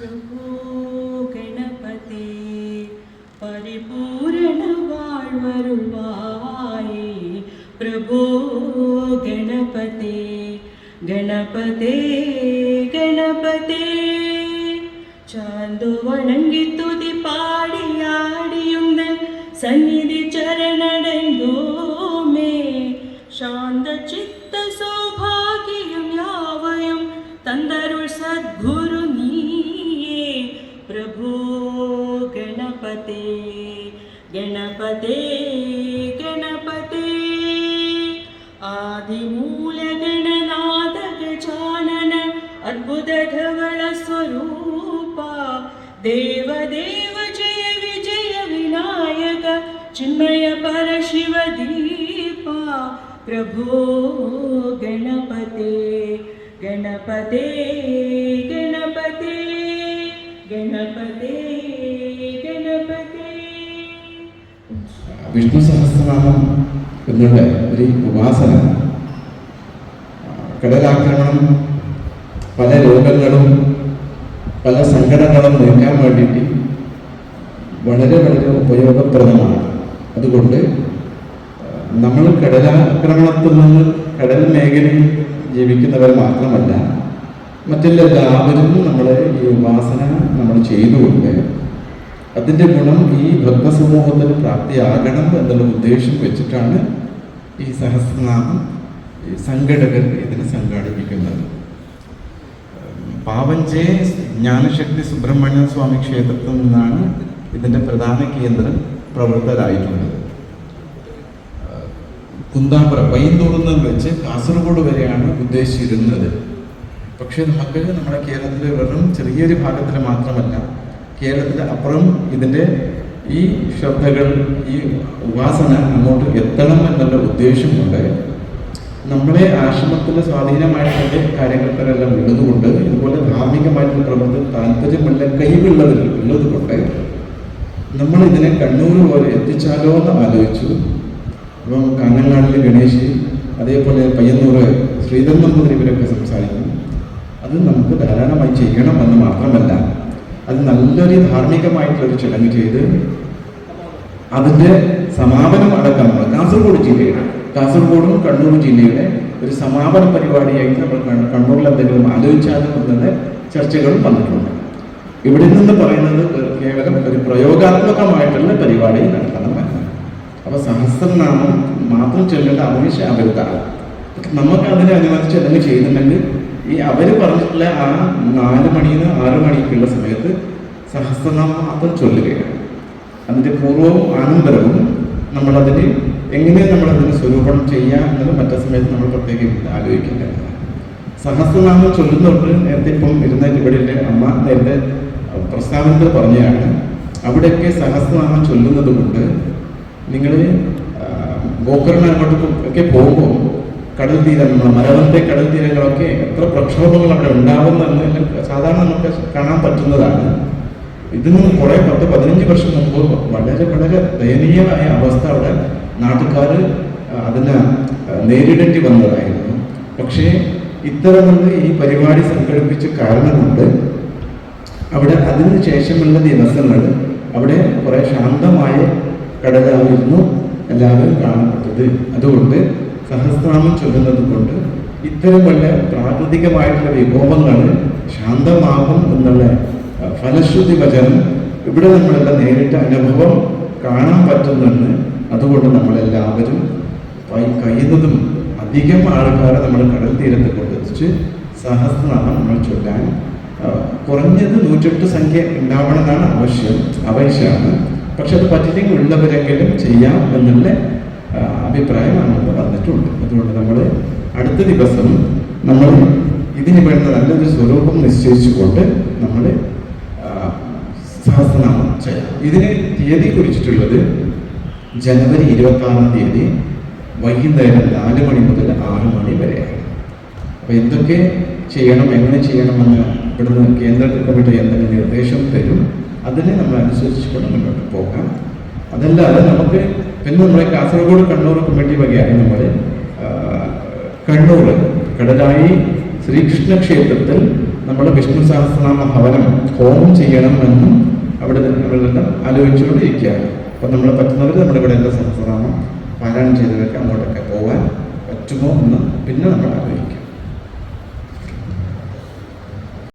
பிரபு கணபதே பரிபூரண வாழ்வருள்வாயே பிரபு கணபதே ಗಣಪತೆ ಗಣಪತೆ ಚಾಂದು ವಣಂಗಿ ತುದಿ പാടിയാടിയുന്ന സന്നിധി ചരണടങ്ങോമേ ശാന്ത ചിത്ത गणपते आदिमूलगणनाथगानन अद्भुतधवलस्वरूपा देवदेव जय विजय विनायक चिन्मय परशिव दीपा। प्रभो गणपते गणपते गणपते गणपते। വിഷ്ണു സഹസ്രനാമം എന്നുള്ള ഒരു ഉപാസന. കടലാക്രമണം പല രോഗങ്ങളും പല സങ്കടങ്ങളും നീക്കാൻ വേണ്ടിയിട്ട് വളരെ വളരെ ഉപയോഗപ്രദമാണ്. അതുകൊണ്ട് നമ്മൾ കടലാക്രമണത്തിൽ നിന്ന് കടൽ മേഖലയിൽ ജീവിക്കുന്നവർ മാത്രമല്ല മറ്റെല്ലാവരും നമ്മൾ ഈ ഉപാസന നമ്മൾ ചെയ്തുകൊണ്ട് അതിന്റെ ഗുണം ഈ ഭക്തസമൂഹത്തിന് പ്രാപ്തിയാകണം എന്നുള്ള ഉദ്ദേശം വെച്ചിട്ടാണ് ഈ സഹസ്രനാമം സംഘടകർ ഇതിനെ സംഘടിപ്പിക്കുന്നത്. പാവഞ്ചേ ജ്ഞാനശക്തി സുബ്രഹ്മണ്യ സ്വാമി ക്ഷേത്രത്തിൽ നിന്നാണ് ഇതിന്റെ പ്രധാന കേന്ദ്രം പ്രവർത്തകരായിട്ടുള്ളത്. കുന്താപുരം പയ്യന്തൂറിൽ വെച്ച് കാസർഗോഡ് വരെയാണ് ഉദ്ദേശിച്ചിരുന്നത്. പക്ഷേ നമുക്ക് നമ്മുടെ കേരളത്തിലെ വെറും ചെറിയൊരു ഭാഗത്തിൽ മാത്രമല്ല കേരളത്തിന്റെ അപ്പുറം ഇതിന്റെ ഈ ശ്രദ്ധകൾ ഈ ഉപാസന അങ്ങോട്ട് എത്തണം എന്നുള്ള ഉദ്ദേശമുണ്ട്. നമ്മളെ ആശ്രമത്തിന്റെ സ്വാധീനമായിട്ടുള്ള കാര്യങ്ങൾക്കെല്ലാം ഉള്ളതുകൊണ്ട് ഇതുപോലെ ധാർമ്മികമായിട്ടുള്ള പ്രവർത്തനം താല്പര്യമുള്ള കഴിവുള്ളതിൽ ഉള്ളത് കൊണ്ട് നമ്മൾ ഇതിനെ കണ്ണൂർ പോലെ എത്തിച്ചാലോ എന്ന് ആലോചിച്ചു. അപ്പം കാഞ്ഞങ്ങാടിൽ ഗണേശ് അതേപോലെ പയ്യന്നൂർ ശ്രീധർ നമ്പൂതിരി ഇവരൊക്കെ സംസാരിക്കും. അത് നമുക്ക് ധാരാളമായി ചെയ്യണം എന്ന് മാത്രമല്ല. അത് നല്ലൊരു ധാർമ്മികമായിട്ടുള്ളൊരു ചടങ്ങ് ചെയ്ത് അതിന്റെ സമാപനം അടക്കം നമ്മൾ കാസർഗോഡ് ജില്ലയുടെ കാസർഗോഡും കണ്ണൂർ ജില്ലയുടെ ഒരു സമാപന പരിപാടിയായിട്ട് നമ്മൾ കണ്ണ- കണ്ണൂരിൽ എന്തെങ്കിലും ആലോചിച്ചാലും എന്നുള്ള ചർച്ചകളും വന്നിട്ടുണ്ട്. ഇവിടെ നിന്ന് പറയുന്നത് കേവലം ഒരു പ്രയോഗാത്മകമായിട്ടുള്ള പരിപാടി നടത്തണം അപ്പൊ സഹസ്രനാമം മാത്രം ചൊല്ലേണ്ട ആവശ്യം അവരുതാണ് നമുക്ക് അതിനെ അനുവദിച്ച് എന്തെങ്കിലും ചെയ്യുന്നുണ്ടെങ്കിൽ ഈ അവർ പറഞ്ഞിട്ടുള്ള ആ നാല് മണിന്ന് ആറ് മണിക്കുള്ള സമയത്ത് സഹസ്രനാമം ചൊല്ലുകയാണ്. അതിന്റെ പൂർവവും ആനന്തരവും നമ്മളതിന് എങ്ങനെ നമ്മളതിന് സ്വരൂപണം ചെയ്യാം എന്നത് മറ്റേ സമയത്ത് നമ്മൾ പ്രത്യേകം ആലോചിക്കേണ്ടതാണ് സഹസ്രനാമം ചൊല്ലുന്നവർക്ക് നേരത്തെ ഇപ്പം ഇരുന്ന ഇവിടെ അമ്മ നേരത്തെ പ്രസ്താവനത്തിൽ പറഞ്ഞതാണ്. അവിടെയൊക്കെ സഹസ്രനാമം ചൊല്ലുന്നത് കൊണ്ട് നിങ്ങൾ ഗോകർണ അങ്ങോട്ട് ഒക്കെ പോകുമ്പോൾ കടൽ തീരം നമ്മുടെ കടൽ തീരങ്ങളൊക്കെ എത്ര പ്രക്ഷോഭങ്ങൾ അവിടെ ഉണ്ടാകുന്നതെന്ന് സാധാരണ നമുക്ക് കാണാൻ പറ്റുന്നതാണ്. ഇതിന് കുറെ പത്ത് പതിനഞ്ച് വർഷം മുമ്പ് വളരെ വളരെ ദയനീയമായ അവസ്ഥ അവിടെ നാട്ടുകാർ അതിനെ നേരിടേണ്ടി വന്നതായിരുന്നു. പക്ഷേ ഇത്തരമുള്ള ഈ പരിപാടി സംഘടിപ്പിച്ച കാരണം കൊണ്ട് അവിടെ അതിന് ശേഷമുള്ള ദിവസങ്ങൾ അവിടെ കുറെ ശാന്തമായ കടലായിരുന്നു എല്ലാവരും കാണപ്പെട്ടത് അതുകൊണ്ട് സഹസ്രനാമം ചൊല്ലുന്നത് കൊണ്ട് ഇത്തരമുള്ള പ്രാകൃതികമായിട്ടുള്ള വിഭവങ്ങൾ ശാന്തമാകും എന്നുള്ള ഫലശ്രുതി വചനം ഇവിടെ നമ്മളെല്ലാം നേരിട്ട് അനുഭവം കാണാൻ പറ്റുന്നുണ്ട് അതുകൊണ്ട് നമ്മളെല്ലാവരും കഴിയുന്നതും അധികം ആൾക്കാരെ നമ്മൾ കടൽ തീരത്ത് കൊണ്ടെത്തിച്ച് സഹസ്രനാമം നമ്മൾ ചൊല്ലാൻ കുറഞ്ഞത് നൂറ്റെട്ട് സംഖ്യ ഉണ്ടാവണമെന്നാണ് ആവശ്യം ആവശ്യമാണ് പക്ഷെ അത് പറ്റില്ലെങ്കിൽ ഉള്ളവരെങ്കിലും ചെയ്യാം എന്നുള്ള അഭിപ്രായം നമുക്ക് വന്നിട്ടുണ്ട് അതുകൊണ്ട് നമ്മൾ അടുത്ത ദിവസം നമ്മൾ ഇതിന് വേണ്ട നല്ലൊരു സ്വരൂപം നിശ്ചയിച്ചുകൊണ്ട് നമ്മൾ സഹസ്രനാമം ചെയ്യാം. ഇതിന് തീയതി കുറിച്ചിട്ടുള്ളത് ജനുവരി ഇരുപത്തി ആറാം തീയതി വൈകുന്നേരം നാല് മണി മുതൽ ആറ് മണി വരെയാണ്. അപ്പോൾ എന്തൊക്കെ ചെയ്യണം എങ്ങനെ ചെയ്യണമെന്ന് ഇവിടുന്ന് കേന്ദ്ര കമ്മിറ്റി എന്തെങ്കിലും നിർദ്ദേശം തരും അതിനെ നമ്മൾ അനുസരിച്ചുകൊണ്ട് മുന്നോട്ട് പോകാം. അതല്ലാതെ നമുക്ക് പിന്നെ നമ്മുടെ കാസർഗോഡ് കണ്ണൂർ കമ്മിറ്റി വകയാണ് നമ്മൾ കണ്ണൂർ കടലായി ശ്രീകൃഷ്ണ ക്ഷേത്രത്തിൽ നമ്മൾ വിഷ്ണു സഹസ്രനാമ ഭവനം ഹോമം ചെയ്യണമെന്നും അവിടെ നമ്മളെല്ലാം ആലോചിച്ചുകൊണ്ടിരിക്കുകയാണ്. അപ്പം നമ്മൾ പറ്റുന്നവർ നമ്മുടെ ഇവിടെ എല്ലാ സഹസ്രനാമം പാരായണം ചെയ്തവർക്ക് അങ്ങോട്ടൊക്കെ പോകാൻ പറ്റുമോ എന്ന് പിന്നെ നമ്മൾ ആഗ്രഹിക്കും